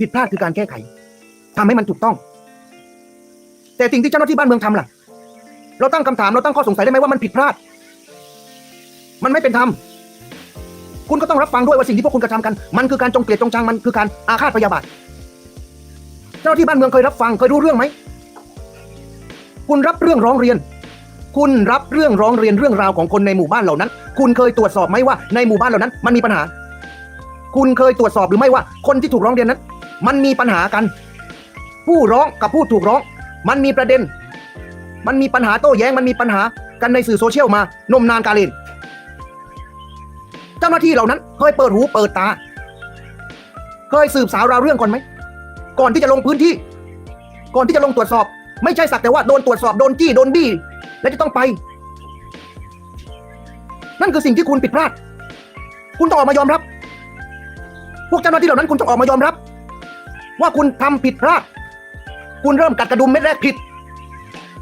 ผิดพลาดคือการแก้ไขทำให้มันถูกต้อง แต่สิ่งที่เจ้าหน้าที่บ้านเมืองทำล่ะ เราตั้งคำถามเราตั้งข้อสงสัยได้ไหมว่ามันผิดพลาด มันไม่เป็นธรรมคุณก็ต้องรับฟังด้วยว่าสิ่งที่พวกคุณกระทำกัน มันคือการจงเกลียดจงชังมันคือการอาฆาตพยาบาท เจ้าหน้าที่บ้านเมืองเคยรับฟังเคยรู้เรื่องไหม คุณรับเรื่องร้องเรียน คุณรับเรื่องร้องเรียนเรื่องราวของคนในหมู่บ้านเหล่านั้น คุณเคยตรวจสอบไหมว่าในหมู่บ้านเหล่านั้น มันมีปัญหา คุณเคยตรวจสอบหรือไม่ว่าคนที่ถูกร้องเรียนนั้น มันมีปัญหากัน ผู้ร้องกับผู้ถูกร้อง มันมีประเด็น มันมีปัญหาโต้แย้งมันมีปัญหากันในสื่อโซเชียลมานมนานกาเลนเจ้าหน้าที่เหล่านั้นเคยเปิดหูเปิดตา เคยสืบสาวราวเรื่องก่อนไหม ก่อนที่จะลงพื้นที่ ก่อนที่จะลงตรวจสอบ ไม่ใช่สักแต่ว่าโดนตรวจสอบโดนจี้โดนบี้แล้วจะต้องไป นั่นคือสิ่งที่คุณผิดพลาด คุณต้องออกมายอมรับ พวกเจ้าหน้าที่เหล่านั้นคุณต้องออกมายอมรับ ว่าคุณทำผิดพลาด คุณเริ่มกัดกระดุมเม็ดแรกผิด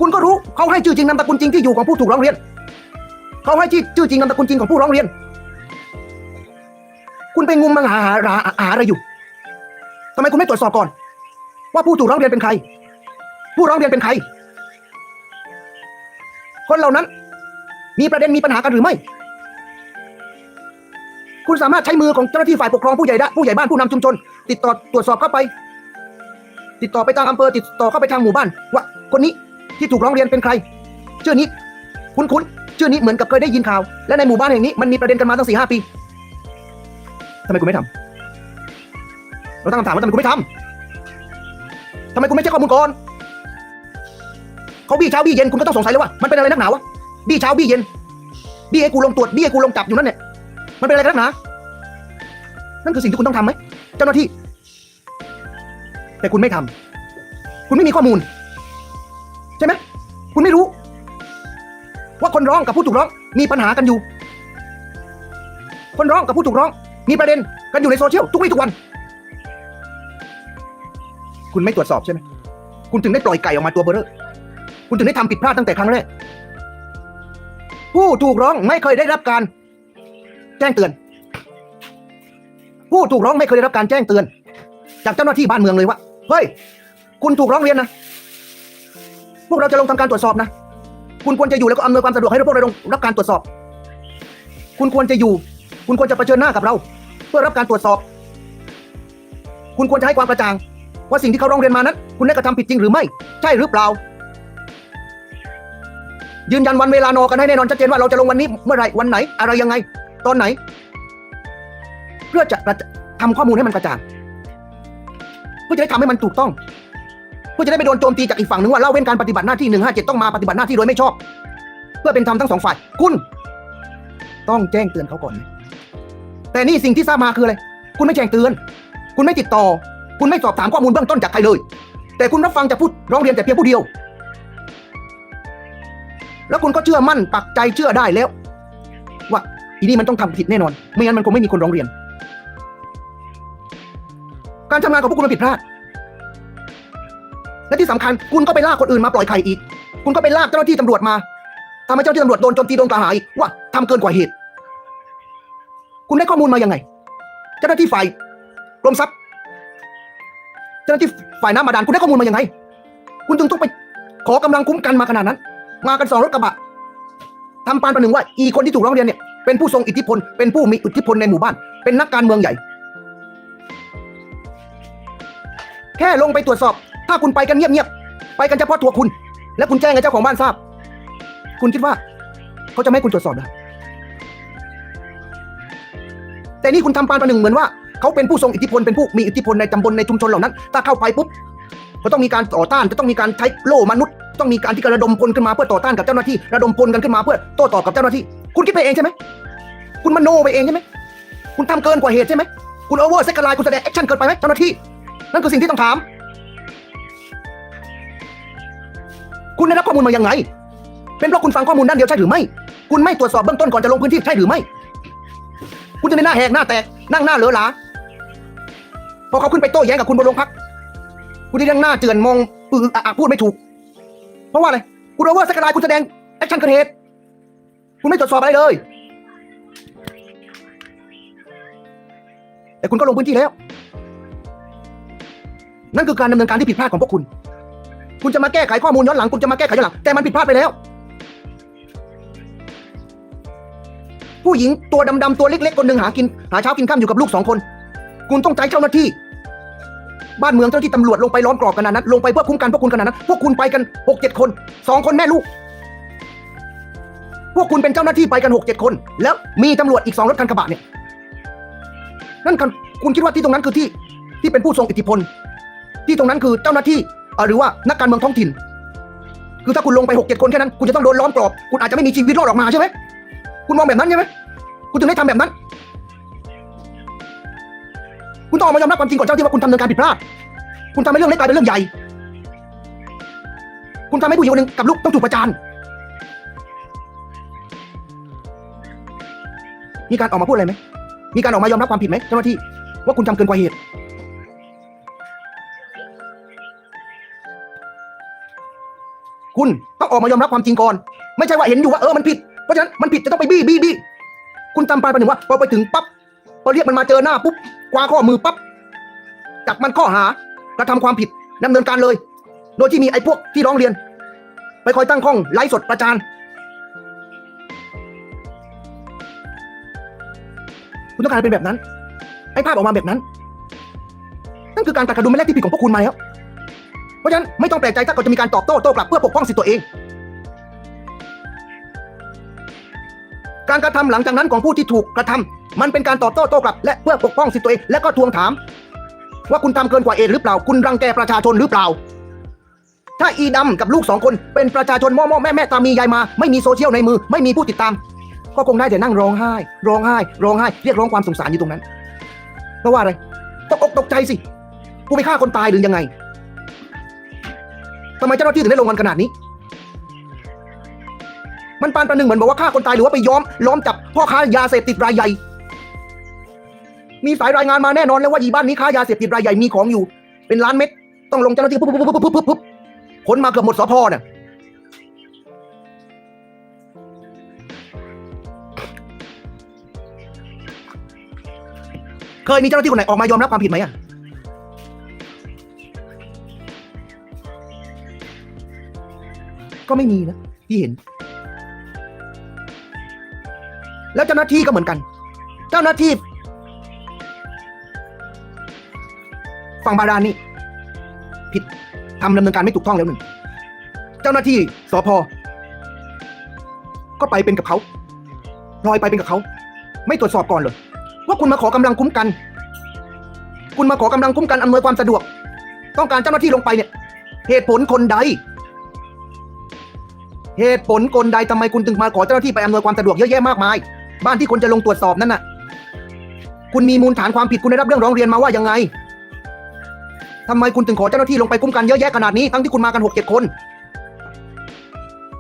คุณก็รู้เขาให้ชื่อจริงนามสกุลจริงที่อยู่ของผู้ถูกร้องเรียน เขาให้ชื่อชื่อจริงนามสกุลจริงของผู้ร้องเรียน คุณไปงุมมาหาหาหาหาอะไรอยู่ทำไมคุณไม่ตรวจสอบก่อน ว่าผู้ถูกร้องเรียนเป็นใคร ผู้ร้องเรียนเป็นใคร คนเหล่านั้น มีประเด็นมีปัญหากันหรือไม่ คุณสามารถใช้มือของเจ้าหน้าที่ฝ่ายปกครองผู้ใหญ่ได้ผู้ใหญ่บ้านผู้นำชุมชน ติดต่อตรวจสอบเข้าไป ติดต่อไปทางอำเภอติดต่อเข้าไปทางหมู่บ้าน ว่าคนนี้ที่ถูกร้องเรียนเป็นใครชื่อนี้คุ้นๆชื่อนี้เหมือนกับเคยได้ยินข่าว และในหมู่บ้านแห่งนี้มันมีประเด็นกันมาตั้งสี่ห้าปีทำไมคุณไม่ทำเราตั้งคำถามว่าทำไมคุณไม่ทำทำไมคุณไม่เช็คข้อมูลก่อนเขาบี้เช้าบี้เย็นคุณก็ต้องสงสัยแล้วว่ามันเป็นอะไรนักหนาวะบี้เช้าบี้เย็นบี้ให้กูลงตรวจบี้ให้กูลงจับอยู่นั่นเนี่ย มันเป็นอะไรกันนักหนานั่นคือสิ่งที่คุณต้องทำไหมเจ้าหน้าที่ แต่คุณไม่ทำคุณไม่มีข้อมูล ใช่ไหมคุณไม่รู้ ว่าคนร้องกับผู้ถูกร้องมีปัญหากันอยู่ คนร้องกับผู้ถูกร้อง มีประเด็นกันอยู่ในโซเชียลทุกวี่ทุกวัน คุณไม่ตรวจสอบใช่ไหมคุณถึงได้ปล่อยไก่ออกมาตัวเบอร์เรอคุณถึงได้ทำผิดพลาดตั้งแต่ครั้งแรกผู้ถูกร้องไม่เคยได้รับการ แจ้งเตือน ผู้ถูกร้องไม่เคยได้รับการแจ้งเตือน จากเจ้าหน้าที่บ้านเมืองเลยว่าเฮ้ย คุณถูกร้องเรียนนะ พวกเราจะลงทำการตรวจสอบนะ คุณควรจะอยู่แล้วก็อำนวยความสะดวกให้พวกเราลงรับการตรวจสอบ คุณควรจะอยู่ คุณควรจะเผชิญหน้ากับเรา เพื่อรับการตรวจสอบ คุณควรจะให้ความกระจ่าง ว่าสิ่งที่เขาร้องเรียนมานั้น คุณได้กระทำผิดจริงหรือไม่ ใช่หรือเปล่า ยืนยันวันเวลานอกันให้แน่นอนชัดเจนว่าเราจะลงวันนี้เมื่อไหร่วันไหน อะไรยังไง ตอนไหน เพื่อจะะทำข้อมูลให้มันกระจ่างเพื่อจะได้ทำให้มันถูกต้อง เพื่อจะได้ไม่โดนโจมตีจากอีกฝั่งหนึ่งว่าเล่าเว้นการปฏิบัติหน้าที่หนึ่งห้าเจ็ดต้องมาปฏิบัติหน้าที่โดยไม่ชอบ เพื่อเป็นธรรมทั้งสองฝ่าย คุณ ต้องแจ้งเตือนเขาก่อน แต่นี่สิ่งที่ทราบมาคืออะไร คุณไม่แจ้งเตือน คุณไม่ติดต่อ คุณไม่สอบถามข้อมูลเบื้องต้นจากใครเลย แต่คุณรับฟังจากผู้ร้องเรียนแต่เพียงผู้เดียว แล้วคุณก็เชื่อมั่นปักใจเชื่อได้แล้ว อีนี่มันต้องทำผิดแน่นอน ไม่งั้นมันคงไม่มีคนร้องเรียน การทำงานของพวกคุณมันผิดพลาด และที่สำคัญคุณก็ไปลากคนอื่นมาปล่อยไข่อีก คุณก็ไปลากเจ้าหน้าที่ตำรวจมาทำให้เจ้าหน้าที่ตำรวจโดนโจมตีโดนกล่าวหาอีกว่าทำเกินกว่าเหตุ คุณได้ข้อมูลมายังไง เจ้าหน้าที่ฝ่ายกรมทรัพย์เจ้าหน้าที่ฝ่ายน้ำบาดาลคุณได้ข้อมูลมายังไง คุณจึงต้องไปขอกำลังคุ้มกันมาขนาดนั้น มากันสองรถกระบะทำปานประหนึ่งว่าอีคนที่ถูกร้องเรียนเนี่ย เป็นผู้ทรงอิทธิพล เป็นผู้มีอิทธิพลในหมู่บ้าน เป็นนักการเมืองใหญ่ แค่ลงไปตรวจสอบ ถ้าคุณไปกันเงียบๆ ไปกันเฉพาะตัวคุณ และคุณแจ้งให้เจ้าของบ้านทราบ คุณคิดว่า เขาจะไม่ให้คุณตรวจสอบเหรอแต่นี่คุณทำปานประหนึ่งเหมือนว่าเขาเป็นผู้ทรงอิทธิพล เป็นผู้มีอิทธิพลในตำบลในชุมชนเหล่านั้น ถ้าเข้าไปปุ๊บก็ต้องมีการต่อต้าน จะต้องมีการใช้โล่มนุษย์ ต้องมีการที่กระดมพลขึ้นมาเพื่อต่อต้านกับเจ้าหน้าที่ ระดมพลกันขึ้นมาเพื่อโต้ตอบกับเจ้าหน้าที่ คุณคิดไปเองใช่ไหม คุณมโนไปเองใช่ไหม คุณทำเกินกว่าเหตุใช่ไหม คุณโอเวอร์เซ็กไลน์คุณแสดงแอคชั่นเกินไปไหมเจ้าหน้าที่ นั่นคือสิ่งที่ต้องถาม คุณได้รับข้อมูลมายังไง เป็นเพราะคุณฟังข้อมูลด้านเดียวใช่หรือไม่ คุณไม่ตรวจสอบเบื้องต้นก่อนจะลงพื้นที่ใช่หรือไม่ คุณจะในหน้าแหกหน้าแตกนั่งหน้าเหลือหลาพอเขาขึ้นไปโต้แย้งกับคุณบนโรงพัก คุณที่นั่งหน้าเจือนมองปืออะอะพูดไม่ถูก เพราะว่าอะไร คุณโอเวอร์สกายคุณแสดงแอคชั่นเกิดเหตุ คุณไม่ตรวจสอบอะไรเลย แต่คุณก็ลงพื้นที่แล้ว นั่นคือการดำเนินการที่ผิดพลาดของพวกคุณ คุณจะมาแก้ไขข้อมูลย้อนหลัง คุณจะมาแก้ไขย้อนหลัง แต่มันผิดพลาดไปแล้ว ผู้หญิงตัวดำๆตัวเล็กๆคนหนึ่งหากิน หาเช้ากินข้ามอยู่กับลูกสองคน คุณต้องใช้เจ้าหน้าที่บ้านเมืองเจ้าที่ตำรวจลงไปล้อมกรอบขนาดนั้น ลงไปเพื่อคุ้มกันพวกคุณขนาดนั้น พวกคุณไปกันหกเจ็ดคนสองคนแม่ลูก พวกคุณเป็นเจ้าหน้าที่ไปกันหกเจ็ดคน แล้วมีตำรวจอีกสองรถคันกระบะเนี่ยนั่นคุณคิดว่าที่ตรงนั้นคือที่ที่เป็นผู้ทรงอิทธิพล ที่ตรงนั้นคือเจ้าหน้าที่หรือว่านักการเมืองท้องถิ่น คือถ้าคุณลงไปหกเจ็ดคนแค่นั้น คุณจะต้องโดนล้อมกรอบ คุณอาจจะไม่มีชีวิตรอดออกมาใช่ไหมคุณมองแบบนั้นใช่ไหมคุณถึงได้ทำแบบนั้น คุณต้องออกมายอมรับความจริงก่อนเจ้าที่ว่าคุณทำเนินการผิดพลาด คุณทำให้เรื่องเล็กกลายเป็นเรื่องใหญ่ คุณทำให้ผู้หญิงคนหนึ่งกับลูกต้องถูกประจาน มีการออกมาพูดอะไรไหมมีการออกมายอมรับความผิดไหมเจ้าหน้าที่ว่าคุณทำเกินกว่าเหตุ คุณต้องออกมายอมรับความจริงก่อน ไม่ใช่ว่าเห็นอยู่ว่าเออมันผิดเพราะฉะนั้นมันผิดจะต้องไปบี้บี้บี้คุณทำไปประหนึ่งว่าพอไปถึงปั๊บพอเรียกมันมาเจอหน้าปุ๊บคว้าข้อมือปั๊บจับมันข้อหากระทำความผิดดำเนินการเลย โดยที่มีไอ้พวกที่ร้องเรียน ไปคอยตั้งข้องไลฟ์สดประจาน คุณต้องการให้เป็นแบบนั้น ให้ภาพออกมาแบบนั้น นั่นคือการตัดกระดุมเม็ดแรกที่ผิดของพวกคุณมาแล้ว เพราะฉะนั้นไม่ต้องแปลกใจถ้าเขาจะมีการตอบโต้โต้กลับเพื่อปกป้องสิทธิตัวเอง การกระทำหลังจากนั้นของผู้ที่ถูกกระทำมันเป็นการตอบโต้โต้กลับ และเพื่อปกป้องสิทธิตัวเอง และก็ทวงถาม ว่าคุณทำเกินกว่าเอหรือเปล่า คุณรังแกประชาชนหรือเปล่า ถ้าอีดำกับลูกสองคนเป็นประชาชนม่อม่อแม่แม่ตามียายมา ไม่มีโซเชียลในมือ ไม่มีผู้ติดตาม ก็คงได้แต่นั่งร้องไห้ ร้องไห้ ร้องไห้ เรียกร้องความสงสารอยู่ตรงนั้น เพราะว่าอะไรตกอกตกใจสิกูไปฆ่าคนตายหรือยังไงทำไมเจ้าหน้าที่ถึงได้ลงกันขนาดนี้ มันปานประหนึ่งเหมือนบอกว่าฆ่าคนตายหรือว่าไปย้อมล้อมจับพ่อค้ายาเสพติดรายใหญ่ มีสายรายงานมาแน่นอนแล้วว่าอีบ้านนี้ค้ายาเสพติดรายใหญ่มีของอยู่ เป็นล้านเม็ด ต้องลงเจ้าหน้าที่ปุ๊บปุ๊บปุ๊บปุ๊บปุ๊บปุ๊บขนมาเกือบหมดสพเนี่ย เคยมีเจ้าหน้าที่คนไหนออกมายอมรับความผิดไหมอะก็ไม่มีนะที่เห็น แล้วเจ้าหน้าที่ก็เหมือนกัน เจ้าหน้าที่ฝั่งบาดาลนี่ผิดทำดำเนินการไม่ถูกต้องแล้วหนึ่ง เจ้าหน้าที่สพก็ไปเป็นกับเขาพลอยไปเป็นกับเขา ไม่ตรวจสอบก่อนเลย ว่าคุณมาขอกำลังคุ้มกัน คุณมาขอกำลังคุ้มกันอำนวยความสะดวก ต้องการเจ้าหน้าที่ลงไปเนี่ย เหตุผลคนใด เหตุผลคนใดทำไมคุณถึงมาขอเจ้าหน้าที่ไปอำนวยความสะดวกเยอะแยะมากมาย บ้านที่คนจะลงตรวจสอบนั่นน่ะ คุณมีมูลฐานความผิดคุณได้รับเรื่องร้องเรียนมาว่ายังไงทำไมคุณถึงขอเจ้าหน้าที่ลงไปคุ้มกันเยอะแยะขนาดนี้ทั้งที่คุณมากันหกเจ็ดคน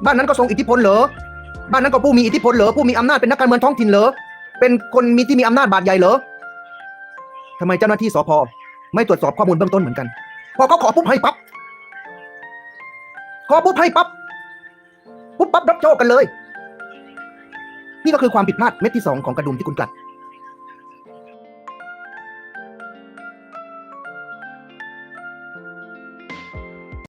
บ้านนั้นก็ทรงอิทธิพลเหรอบ้านนั้นก็ผู้มีอิทธิพลเหรอผู้มีอำนาจเป็นนักการเมืองท้องถิ่นเหรอ เป็นคนมีที่มีอำนาจบาดใหญ่เหรอทำไมเจ้าหน้าที่สพไม่ตรวจสอบข้อมูลเบื้องต้นเหมือนกัน พอเขาขอปุ๊บให้ปั๊บขอปุ๊บให้ปั๊บปุ๊บปั๊บรับโชคกันเลย นี่ก็คือความผิดพลาดเม็ดที่สองของกระดุมที่คุณกลัด